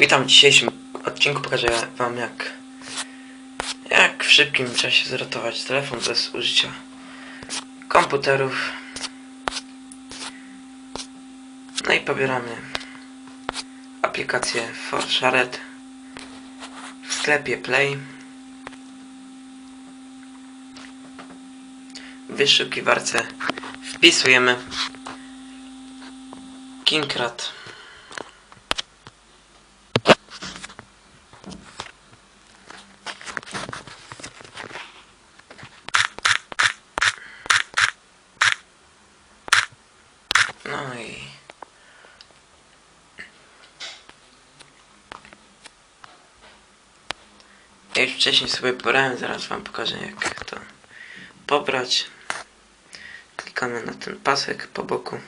Witam w dzisiejszym odcinku. Pokażę wam jak jak w szybkim czasie zrotować telefon bez użycia komputerów. No i pobieramy aplikację ForShared w sklepie Play. W wyszukiwarce wpisujemy Kingrat. No i ja już wcześniej sobie pobrałem, zaraz wam pokażę jak to pobrać. Klikamy na ten pasek po boku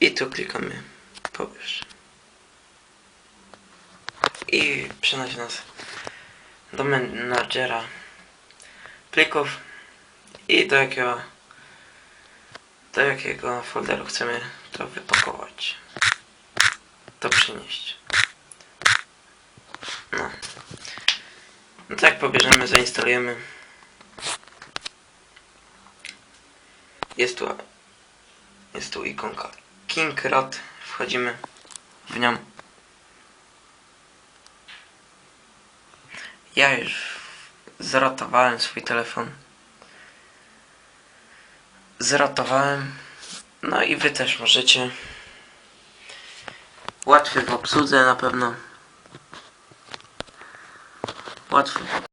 i tu klikamy pobierz. I przenosi nas do menadżera plików i do jakiego do jakiego folderu chcemy to wypakować. To przynieść. No. No tak, pobierzemy, zainstalujemy. Jest tu, jest tu ikonka Kinkrot. Wchodzimy w nią. Ja już zrotowałem swój telefon zratowałem. No i wy też możecie. Łatwy w obsłudze na pewno. Łatwy w